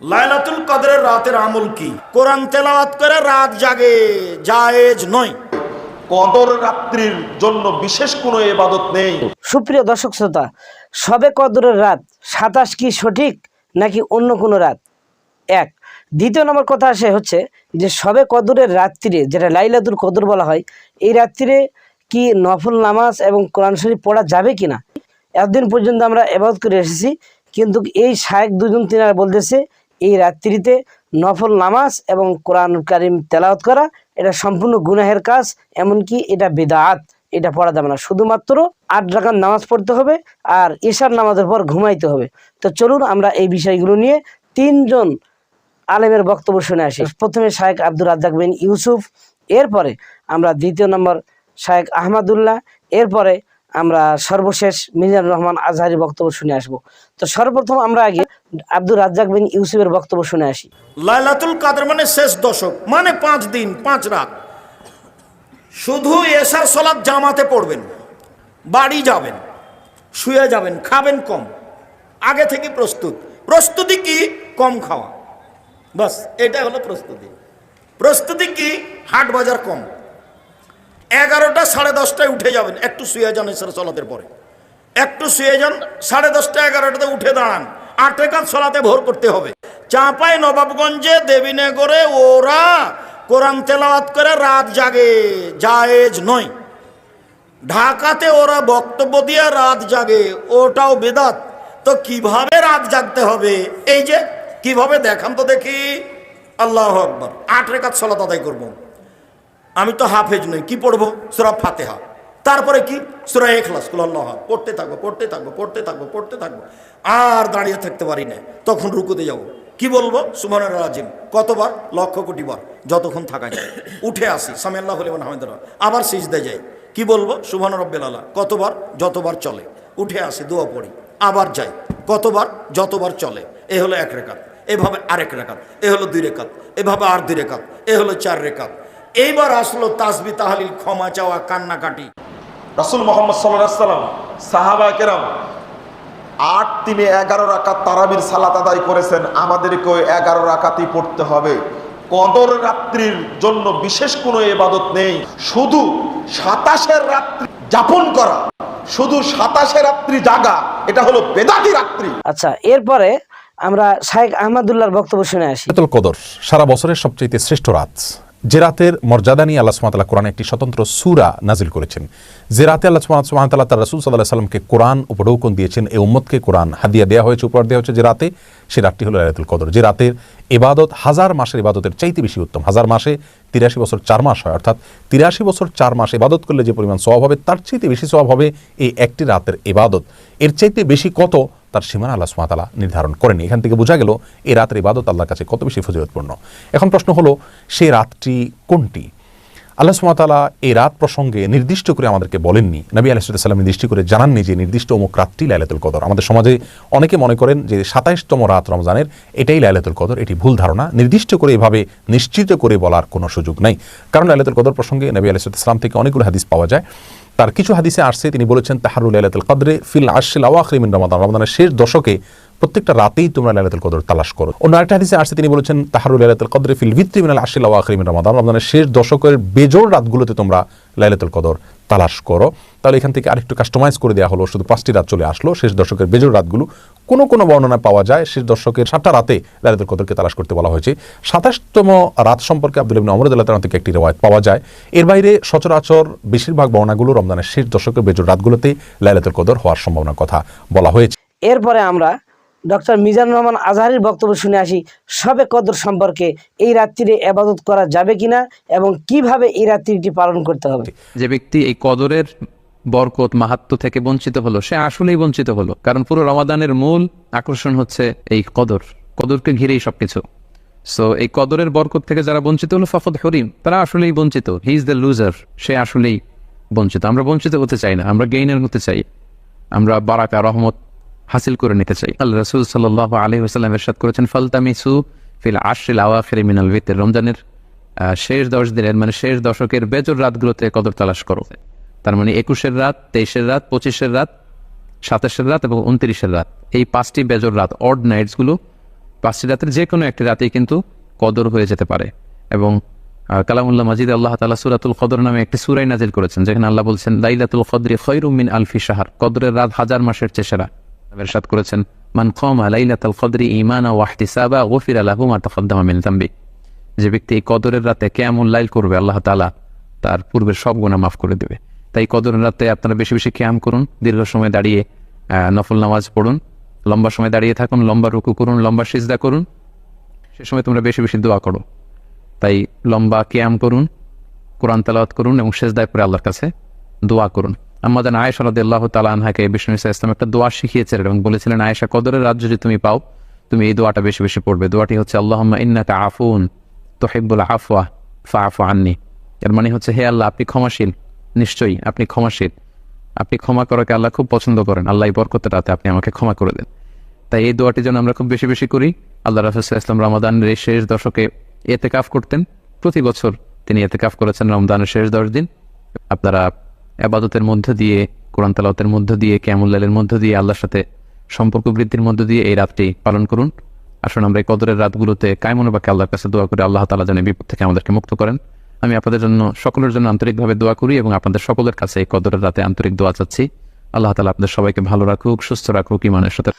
লাইলাতুল কদরের রাতের আমল কি? কোরআন তেলাওয়াত করে রাত জাগে জায়েজ নয়। কদর রাত্রির জন্য বিশেষ কোনো এবাদত নেই। সুপ্রিয় দর্শক শ্রোতা সবে কদরের রাত সাতাশ কি সঠিক নাকি অন্য কোনো রাত? এক। দ্বিতীয় নম্বর কথা আসে হচ্ছে যে সবে কদরের রাত্রিরে যেটা লাইলাতুল কদর বলা হয় এই রাত্রিরে কি নফল নামাজ এবং কোরআন শরীফ পড়া যাবে কি না এতদিন পর্যন্ত আমরা এবাদত করে এসেছি কিন্তু এই শায়েক দুজন তিনারা বলতেছে এই রাত্রিতে নফল নামাজ এবং কোরআন কারিম তেলাওয়াত করা, এটা সম্পূর্ণ গুনাহের কাজ, এমনকি এটা বেদাত, এটা পড়া যাবে না। শুধুমাত্র আট রাকাত নামাজ পড়তে হবে আর ঈশার নামাজের পর ঘুমাইতে হবে। তো চলুন আমরা এই বিষয়গুলো নিয়ে তিনজন আলেমের বক্তব্য শুনে আসি। প্রথমে শায়েক আব্দুর রাজ্জাক বিন ইউসুফ, এরপরে আমরা দ্বিতীয় নম্বর শায়েক আহমদুল্লাহ, এরপরে আমরা সর্বশেষ মিজানুর রহমান আজহারি বক্তব্য শুনে আসব। তো সর্বপ্রথম আমরা আগে আব্দুর রাজ্জাক বিন ইউসুফের বক্তব্য শুনে আসি। লাইলাতুল কাদের মানে শেষ দশক মানে পাঁচ দিন, পাঁচ রাত। শুধু এসার সলাদ জামাতে পড়বেন, বাড়ি যাবেন, শুয়ে যাবেন, খাবেন কম, আগে থেকে প্রস্তুত। প্রস্তুতি কি? কম খাওয়া। বাস এটা হলো প্রস্তুতি। প্রস্তুতি কি? হাট বাজার কম। এগারোটা সাড়ে দশটায় উঠে যাবেন। একটু শুয়ে যান এসার সলাতের পরে। একটু শুয়ে যান, সাড়ে দশটা এগারোটাতে উঠে দাঁড়ান। আটে কাজ সলাতে ভোর করতে হবে। চাঁপাই নবাবগঞ্জে দেবীনগরে ওরা কোরআন তেলাওয়াত করে রাত জাগে, জায়েজ নয়। ঢাকাতে ওরা বক্তব্য দিয়ে রাত জাগে, ওটাও বেদাত। তো কীভাবে রাত জাগতে হবে? এই যে, কীভাবে দেখান তো দেখি। আল্লাহ আকবর। আট রেখাত সলাত আদায় করব। আমি তো হাফেজ নই, কি পড়ব? সুরা ফাতেহা। তারপরে কি? সুরা এখলাস কুল্লাহ পড়তে থাকব পড়তে থাকব পড়তে থাকব পড়তে থাকব। আর দাঁড়িয়ে থাকতে পারি না তখন রুকুতে যাব। কি বলব? সুমানের রাজিম। কতবার? লক্ষ কোটি বার। যতক্ষণ থাকা যায়। উঠে আসি। সামিয়াল্লাহ হলিমান হামিদুল্লাহ আবার সিজদে যাই। কি বলব? সুবহান রব্বেল আল্লাহ কতবার? যতবার চলে। উঠে আসি, দোয়া পড়ি। আবার যাই। কতবার? যতবার চলে। এ হলো এক রেখাত। এভাবে আরেক রেখাত। এ হলো দুই রেখাত। এভাবে আর দুই রেখাত। এ হলো চার রেখাত। এইবার আসলো তাসবি তাহালিল ক্ষমা চাওয়া কান্নাকাটি। রাসুল মোহাম্মদ সাল্লাম সাহাবা কেরাম আট তিনে এগারো রাকাত তারাবির সালাত আদায় করেছেন। আমাদেরকেও এগারো রাকাতই পড়তে হবে। কদর রাত্রির জন্য বিশেষ কোনো এবাদত নেই। শুধু সাতাশের রাত্রি যাপন করা শুধু সাতাশে রাত্রি জাগা এটা হলো বেদাতি রাত্রি। আচ্ছা এরপরে আমরা শায়েক আহমদুল্লাহর বক্তব্য শুনে আসি। কদর সারা বছরের সবচেয়ে শ্রেষ্ঠ রাত। যে রাতের মর্যাদা নিয়ে আল্লাহ সুমাতাল্লাহ কোরআনে একটি স্বতন্ত্র সুরা নাজিল করেছেন। যে রাতে আল্লাহ সুমাতাল্লাহ তার রাসুল সাল্লাহ সাল্লামকে কোরআন উপঢৌকন দিয়েছেন, এই উম্মদকে কোরআন হাদিয়া দেওয়া হয়েছে, উপহার দেওয়া হয়েছে যে রাতে সে রাতটি হলো লাইলাতুল কদর। যে রাতের এবাদত হাজার মাসের ইবাদতের চাইতে বেশি উত্তম। হাজার মাসে তিরাশি বছর চার মাস হয়, অর্থাৎ তিরাশি বছর চার মাস ইবাদত করলে যে পরিমাণ সওয়াব হবে, তার চাইতে বেশি সওয়াব হবে এই একটি রাতের এবাদত এর চাইতে বেশি কত? তার সীমানা আল্লাহ সুমাতালা নির্ধারণ করেনি। এখান থেকে বোঝা গেল, এই রাতের ইবাদত আল্লাহর কাছে কত বেশি ফজিলতপূর্ণ। এখন প্রশ্ন হলো, সেই রাতটি কোনটি? আল্লাহ সুমাতালা এই রাত প্রসঙ্গে নির্দিষ্ট করে আমাদেরকে বলেননি। নবী আলাইসাল্লাম নির্দিষ্ট করে জানাননি যে নির্দিষ্ট অমুক রাতটি লাইলাতুল কদর। আমাদের সমাজে অনেকে মনে করেন যে সাতাইশতম রাত রমজানের এটাই লাইলাতুল কদর, এটি ভুল ধারণা। নির্দিষ্ট করে এভাবে নিশ্চিত করে বলার কোনো সুযোগ নাই। কারণ লাইলাতুল কদর প্রসঙ্গে নবী আলাইসাল্লাম থেকে অনেকগুলো হাদিস পাওয়া যায়। তার কিছু হাদিসে আসছে, তিনি বলেছেন তাহারুল লাইলাতুল কদরে ফিল আশিল আওয়াখরিমিন রমাদান। রমাদানের শেষ দশকে প্রত্যেকটা রাতেই তোমরা লাইলাতুল কদর তালাশ করো। অন্য একটা হাদিসে আসছে, তিনি বলেছেন তাহারু লাইলাতুল কদরে ফিল ভিত্রি মিনাল আশিল আওয়াখরিমিন রমাদান। রমাদানের শেষ দশকের বেজোর রাতগুলোতে তোমরা লাইলাতুল কদর তালাশ করো। তাহলে এখান থেকে আরেকটু কাস্টমাইজ করে দেওয়া হলো, শুধু পাঁচটি রাত চলে আসলো। শেষ দশকের বেজোর রাতগুলো কোনো কোনো বর্ণনায় পাওয়া যায়। শেষ দশকের সাতটা রাতে লাইলাতুল কদরকে তালাশ করতে বলা হয়েছে। সাতাশতম রাত সম্পর্কে আব্দুল ইবনে অমর আল্লাহ থেকে একটি রেওয়ায়ত পাওয়া যায়। এর বাইরে সচরাচর বেশিরভাগ বর্ণাগুলো রমজানের শেষ দশকের বেজোর রাতগুলোতে লাইলাতুল কদর হওয়ার সম্ভাবনার কথা বলা হয়েছে। এরপরে আমরা ডক্টর মিজানুর রহমান আজহারির বক্তব্য শুনে আসি, সবে কদর সম্পর্কে এই রাত্রিরে আবাদত করা যাবে কিনা এবং কীভাবে এই রাত্রিটি পালন করতে হবে? যে ব্যক্তি এই কদরের বরকত মাহাত্ম থেকে বঞ্চিত হলো, সে আসলেই বঞ্চিত হলো। কারণ পুরো রমাদানের মূল আকর্ষণ হচ্ছে এই কদর। কদরকে ঘিরেই সবকিছু। সো এই কদরের বরকত থেকে যারা বঞ্চিত হলো, ফফদ হরিম, তারা আসলেই বঞ্চিত। হি ইজ দ্য লুজার সে আসলেই বঞ্চিত। আমরা বঞ্চিত হতে চাই না। আমরা গেইনার হতে চাই। আমরা বারাকা রহমত হাসিল করে নিতে চাই। আল্লাহ রসুল সাল্লাহ আলহি আসাল্লাম এরশাদ করেছেন, ফালতামিসু ফিল আশরিল আওয়াখির মিনাল ভিতের রমজানের শেষ দশ দিনের মানে শেষ দশকের বেজর রাতগুলোতে কদর তালাশ করো। তার মানে একুশের রাত, তেইশের রাত, পঁচিশের রাত, সাতাশের রাত এবং উনত্রিশের রাত। এই পাঁচটি বেজর রাত অড নাইটসগুলো পাঁচটি রাতের যে কোনো একটি রাতেই কিন্তু কদর হয়ে যেতে পারে এবং কালামুল্লাহ মাজিদ আল্লাহ তালা সুরাতুল কদর নামে একটি সুরাই নাজিল করেছেন, যেখানে আল্লাহ বলছেন, লাইলাতুল কদরি খৈরুমিন আলফি সাহার কদরের রাত হাজার মাসের চেষেরা এরশাদ করেছেন মান কমা লাইলাতুল কদরি ইমানা ওয়াহতিসাবা গফির আলাহু মা তাকদ্দামা মিন যে ব্যক্তি এই কদরের রাতে কেমন লাইল করবে, আল্লাহ তালা তার পূর্বের সব গুণা মাফ করে দেবে। তাই কদরের রাতে আপনারা বেশি বেশি ক্যাম করুন, দীর্ঘ সময় দাঁড়িয়ে নফল নামাজ পড়ুন, লম্বা সময় দাঁড়িয়ে থাকুন, লম্বা রুকু করুন, লম্বা সিজদা করুন, সে সময় তোমরা বেশি বেশি দোয়া করো। তাই লম্বা ক্যাম করুন, কোরআন তেলাওয়াত করুন এবং শেষদায় পরে আল্লাহর কাছে দোয়া করুন। আমাদের আয়েশা রাদি আল্লাহ তালা আনহাকে বিষ্ণু ইসা ইসলাম একটা দোয়া শিখিয়েছিলেন এবং বলেছিলেন, আয়েশা, কদরের রাত যদি তুমি পাও, তুমি এই দোয়াটা বেশি বেশি পড়বে। দোয়াটি হচ্ছে আল্লাহ ইন্নাকা আফুন তোহিবুল আফওয়া ফা আফু আননি। এর মানে হচ্ছে, হে আল্লাহ, আপনি ক্ষমাশীল। নিশ্চয়ই আপনি ক্ষমাশীল। আপনি ক্ষমা করাকে আল্লাহ খুব পছন্দ করেন। আল্লাহ এই বরকতের রাতে আপনি আমাকে ক্ষমা করে দেন। তাই এই দোয়াটি যেন আমরা খুব বেশি বেশি করি। আল্লাহ রাফিসা ইসলাম রমাদানের এই শেষ দশকে এতে কাফ করতেন। প্রতি বছর তিনি এতে কাফ করেছেন রমদানের শেষ দশ দিন। আপনারা আবাদতের মধ্য দিয়ে, কোরআন তালাওতের মধ্য দিয়ে ক্যামুল্লালের মধ্য দিয়ে, আল্লাহর সাথে সম্পর্ক বৃদ্ধির মধ্য দিয়ে এই রাতটি পালন করুন। আসুন আমরা এই কদরের রাতগুলোতে কায়মনোবাকে আল্লাহর কাছে দোয়া করে আল্লাহ তালা যেন বিপদ থেকে আমাদেরকে মুক্ত করেন। আমি আপনাদের জন্য, সকলের জন্য আন্তরিকভাবে দোয়া করি এবং আপনাদের সকলের কাছে এই কদরের রাতে আন্তরিক দোয়া চাচ্ছি। আল্লাহ তালা আপনাদের সবাইকে ভালো রাখুক, সুস্থ রাখুক ইমানের সাথে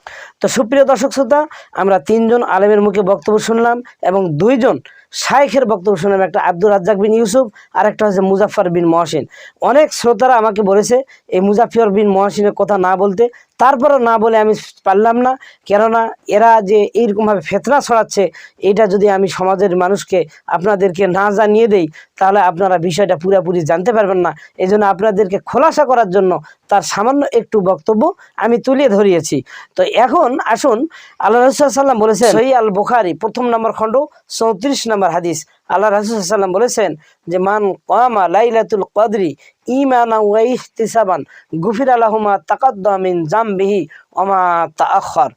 তো সুপ্রিয় দর্শক শ্রোতা, আমরা তিনজন আলেমের মুখে বক্তব্য শুনলাম এবং দুইজন শাইখের বক্তব্য শুনলাম একটা আব্দুর রাজ্জাক বিন ইউসুফ, আর একটা হচ্ছে মুজাফর বিন মহসিন। অনেক শ্রোতারা আমাকে বলেছে, এই মুজাফর বিন মহসিনের কথা না বলতে তারপরও না বলে আমি পারলাম না। কেননা এরা যে এইরকমভাবে ফেতনা ছড়াচ্ছে এটা যদি আমি সমাজের মানুষকে আপনাদেরকে না জানিয়ে দেই, তাহলে আপনারা বিষয়টা পুরোপুরি জানতে পারবেন না। এই জন্য আপনাদেরকে খোলাসা করার জন্য তার সামান্য একটু বক্তব্য আমি তুলে ধরিয়েছি। তো এখন আসুন, আল্লাহ সাল্লাম বলেছেন সহি আল বুখারি প্রথম নম্বর খণ্ড, চৌত্রিশ নম্বর হাদিস। আল্লাহ রসুল্লাম বলেছেন যে, মান কামা লাইলাতুল কদরি ইমানা ওয়াইহতিসাবান গুফির আলাহুমা তাকাদ্দামিন জামবিহি ওমা তাআখর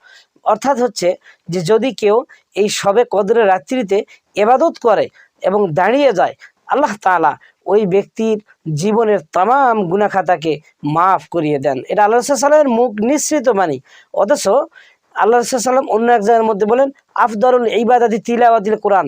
অর্থাৎ হচ্ছে যে, যদি কেউ এই সবে কদরের রাত্রিতে এবাদত করে এবং দাঁড়িয়ে যায়, আল্লাহ তাআলা ওই ব্যক্তির জীবনের তাম গুনাখাতাকে মাফ করিয়ে দেন। এটা আল্লাহ সাল্লামের মুখ নিঃসৃত বাণী। অথচ আল্লাহ সাল্লাম অন্য এক জায়গার মধ্যে বলেন আফদরুল ইবাদাতি তিলাওয়াতিল কোরআন।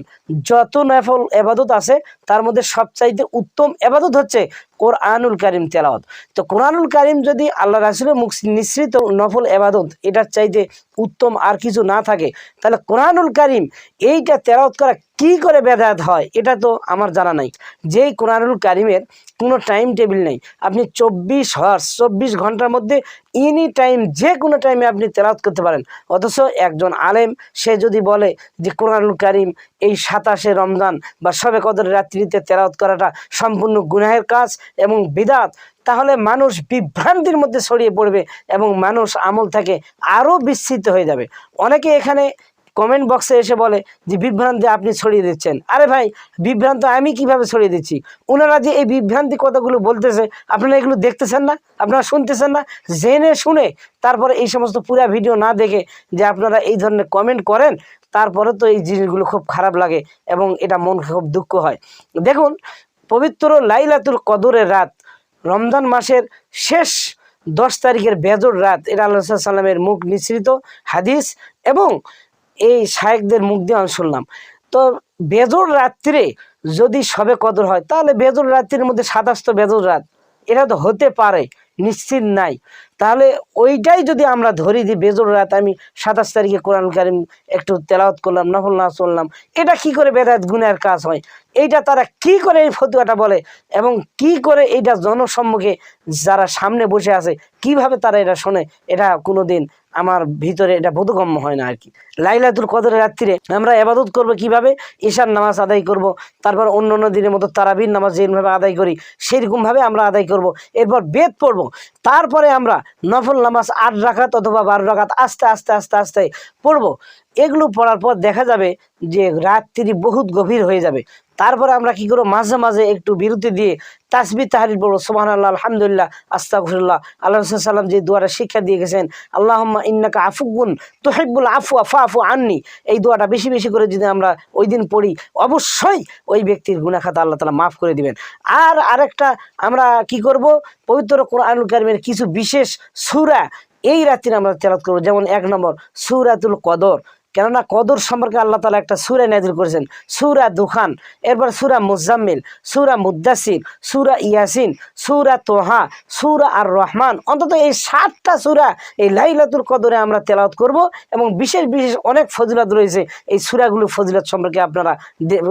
যত নফল এবাদত আছে, তার মধ্যে সবচাইতে উত্তম এবাদত হচ্ছে কোরআনুল কারিম তেলাওয়াত। তো কোরআনুল কারিম যদি আল্লাহ রাসুলের মুখ নিঃসৃত নফল এবাদত, এটার চাইতে উত্তম আর কিছু না থাকে, তাহলে কোরআনুল কারিম এইটা তেলাওয়াত করা কি করে বেদায়াত হয়, এটা তো আমার জানা নাই। যেই কোরআনুল কারিমের কোনো টাইম টেবিল নেই। আপনি চব্বিশ হর্স চব্বিশ ঘণ্টার মধ্যে এনি টাইম যে কোনো টাইমে আপনি তেলাওয়াত করতে পারেন। অথচ একজন আলেম, সে যদি বলে যে কোরআনুল কারিম এই সাতাশে রমজান বা সবে কদর রাত্রিতে তেলাওয়াত করাটা সম্পূর্ণ গুনাহের কাজ এবং বিদাত, তাহলে মানুষ বিভ্রান্তির মধ্যে ছড়িয়ে পড়বে এবং মানুষ আমল থেকে আরও বিস্তৃত হয়ে যাবে। অনেকে এখানে কমেন্ট বক্সে এসে বলে যে, বিভ্রান্তি আপনি ছড়িয়ে দিচ্ছেন। আরে ভাই, বিভ্রান্ত আমি কীভাবে ছড়িয়ে দিচ্ছি? ওনারা যে এই বিভ্রান্তি কথাগুলো বলতেছে, আপনারা এগুলো দেখতেছেন না? আপনারা শুনতেছেন না? জেনে শুনে তারপরে এই সমস্ত পুরা ভিডিও না দেখে যে আপনারা এই ধরনের কমেন্ট করেন, তারপরে তো এই জিনিসগুলো খুব খারাপ লাগে এবং এটা মন খুব দুঃখ হয়। দেখুন, পবিত্র লাইলাতুল কদরের রাত, রমজান মাসের শেষ দশ তারিখের বেজর রাত, এটা আল্লাহ সাল্লামের মুখ নিঃসৃত হাদিস এবং এই শায়েকদের মুখ দিয়ে আমি শুনলাম। তো বেজর রাত্রে যদি সবে কদর হয়, তাহলে বেজর রাত্রির মধ্যে সাতাশ তো বেজর রাত। এটা তো হতে পারে। নিশ্চিত নাই। তাহলে ওইটাই যদি আমরা ধরি দিই বেজর রাত আমি সাতাশ তারিখে কোরআন কারিম একটু তেলাওয়াত করলাম, নফল না চললাম এটা কি করে বেদায়ত গুণের কাজ হয়? এইটা তারা কি করে এই ফতুয়াটা বলে? এবং কি করে এইটা জনসম্মুখে যারা সামনে বসে আছে, কীভাবে তারা এটা শোনে? এটা কোনো দিন আমার ভিতরে এটা বোধগম্য হয় না আর কি লাইলাতুল কদরের রাত্রিরে আমরা এবাদত করব কীভাবে? ঈশার নামাজ আদায় করব, তারপর অন্য অন্য দিনের মতো তারাবির নামাজ যেভাবে আদায় করি, সেরকমভাবে আমরা আদায় করব। এরপর বেদ পড়ব। তারপরে আমরা নফল নামাজ আট রাখাত অথবা বারো রাখাত আস্তে আস্তে আস্তে আস্তে পড়ব। এগুলো পড়ার পর দেখা যাবে যে রাত্রি বহুত গভীর হয়ে যাবে। তারপরে আমরা কি করব? মাঝে মাঝে একটু বিরতি দিয়ে তাসবি তাহারির পড়ব। সোহান আল্লাহ আলহামদুলিল্লাহ, আস্তাগফিরুল্লাহ। আল্লাহ সাল্লাম যে দোয়াটা শিক্ষা দিয়ে গেছেন আল্লাহ ইন্নাকা আফুগুন তোহেবুল আফু আফা আফু আননি। এই দোয়াটা বেশি বেশি করে যদি আমরা ওই দিন পড়ি, অবশ্যই ওই ব্যক্তির গুণাখাতা আল্লাহ তালা মাফ করে দিবেন। আর আরেকটা আমরা কি করব? পবিত্র কোরআনুল কারিমের কিছু বিশেষ সুরা এই রাত্রে আমরা তেলাত করব। যেমন এক নম্বর, সুরাতুল কদর। কেননা কদর সম্পর্কে আল্লাহ তালা একটা সুরা নাজিল করেছেন। সুরা দুখান, এরপর সুরা মুজাম্মিল সুরা মুদাসির সুরা ইয়াসিন, সুরা তোহা, সুরা আর রহমান অন্তত এই সাতটা সুরা এই লাইলাতুল কদরে আমরা তেলাওয়াত করব এবং বিশেষ বিশেষ অনেক ফজিলত রয়েছে। এই সুরাগুলো ফজিলত সম্পর্কে আপনারা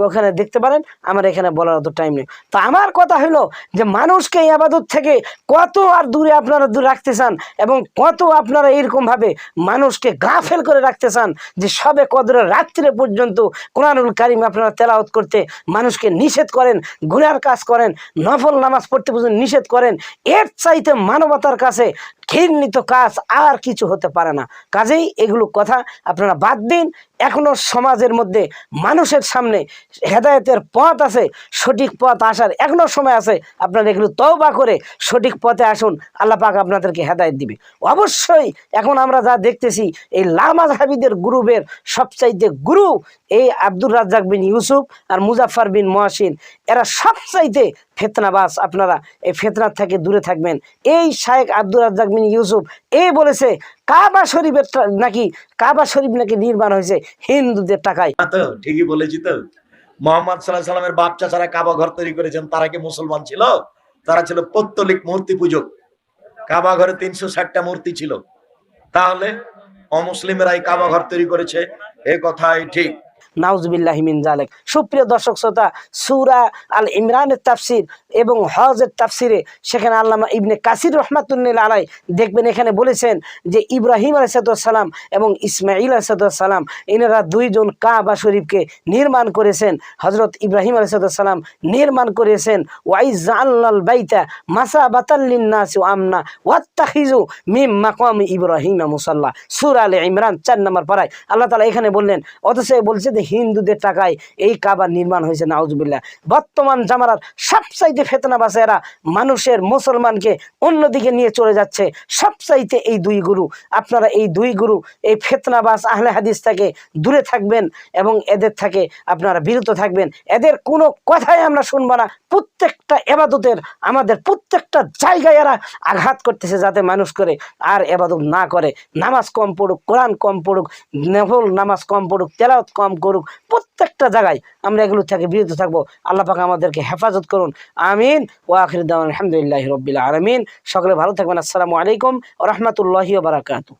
ওখানে দেখতে পারেন। আমার এখানে বলার অত টাইম নেই। তো আমার কথা হলো যে মানুষকে এই আবাদত থেকে কত আর দূরে আপনারা দূরে রাখতে চান এবং কত আপনারা এরকমভাবে মানুষকে গাফেল করে রাখতে চান যে সবে কদর রাত্রে পর্যন্ত কোরআনুল কারিম আপনারা তেলাওত করতে মানুষকে নিষেধ করেন, গুনার কাজ করেন, নফল নামাজ পড়তে পর্যন্ত নিষেধ করেন, এর চাইতে মানবতার কাছে ঘৃণিত কাজ আর কিছু হতে পারে না। কাজেই এগুলো কথা আপনারা বাদ দিন এখনও সমাজের মধ্যে মানুষের সামনে হেদায়তের পথ আছে, সঠিক পথ আসার এখনও সময় আছে। আপনারা এগুলো তওবা করে সঠিক পথে আসুন, আল্লাহ পাক আপনাদেরকে হেদায়ত দিবে। অবশ্যই এখন আমরা যা দেখতেছি, এই লামাজ হাবিদের গ্রুপের সবচাইতে গুরু এই আব্দুর রাজ্জাক বিন ইউসুফ আর মুজাফফর বিন মহাসিন, এরা সবচাইতে ফেতনাবাস আপনারা। এই ফেতনার থেকে দূরে থাকবেন। এই শায়েক আব্দুর রাজ্জাক বিন ইউসুফ এই বলেছে, কাবা শরীফের নাকি কাবা শরীফ নাকি নির্মাণ হয়েছে হিন্দুদের টাকায়। ঠিকই বলেছি তো। মোহাম্মদ সাল্লাহ সাল্লামের বাপ চাচারা কাবা ঘর তৈরি করেছেন, তারা কি মুসলমান ছিল? তারা ছিল পত্তলিক মূর্তি পূজক। কাবা ঘরে তিনশো ষাটটা মূর্তি ছিল। তাহলে অমুসলিমেরাই কাবা ঘর তৈরি করেছে, এ কথাই ঠিক। নাউজবিল্লাহ মিন জালেক সুপ্রিয় দর্শক শ্রোতা, সুরা আল ইমরানের তাফসির এবং হজের তাফসিরে সেখানে আল্লামা ইবনে কাসির রহমাতুল্লিল আলাই দেখবেন, এখানে বলেছেন যে ইব্রাহিম আলাইসালাম এবং ইসমাইল আলাইসালাম এনারা দুইজন কাবা শরীফকে নির্মাণ করেছেন। হজরত ইব্রাহিম আলাইসালাম নির্মাণ করেছেন। ওয়াইজ আল্লাল বাইতা মাসা বাতাল্লিন নাস আমনা ওয়াত্তাখিজু মিম মাকাম ইব্রাহিম মুসাল্লাহ সুরা আলে ইমরান চার নম্বর পাড়ায় আল্লাহ তালা এখানে বললেন, অথচ বলছে যে হিন্দুদের টাকায় এই কাবার নির্মাণ হয়েছে, নাউজুবিল্লাহ। বর্তমান জামানার সবচাইতে ফেতনা বাসে এরা মানুষের, মুসলমানকে অন্যদিকে নিয়ে চলে যাচ্ছে। সবচাইতে এই দুই গুরু, আপনারা এই দুই গুরু, এই ফেতনাবাস আহলে হাদিস থেকে দূরে থাকবেন এবং এদের থেকে আপনারা বিরত থাকবেন। এদের কোনো কথাই আমরা শুনব না। প্রত্যেকটা এবাদতের, আমাদের প্রত্যেকটা জায়গায় এরা আঘাত করতেছে যাতে মানুষ করে। আর এবাদত না করে। নামাজ কম পড়ুক, কোরআন কম পড়ুক, নেফল নামাজ কম পড়ুক তেলাওত কম করুক প্রত্যেকটা জায়গায় আমরা এগুলো থেকে বিরত থাকব। আল্লাহ পাকে আমাদেরকে হেফাজত করুন। আমিন। ও আখির আলহামদুলিল্লাহ রবিল্লা আলমিন। সকলে ভালো থাকবেন। আসসালামু আলাইকুম রহমতুল্লাহি বারাকাতু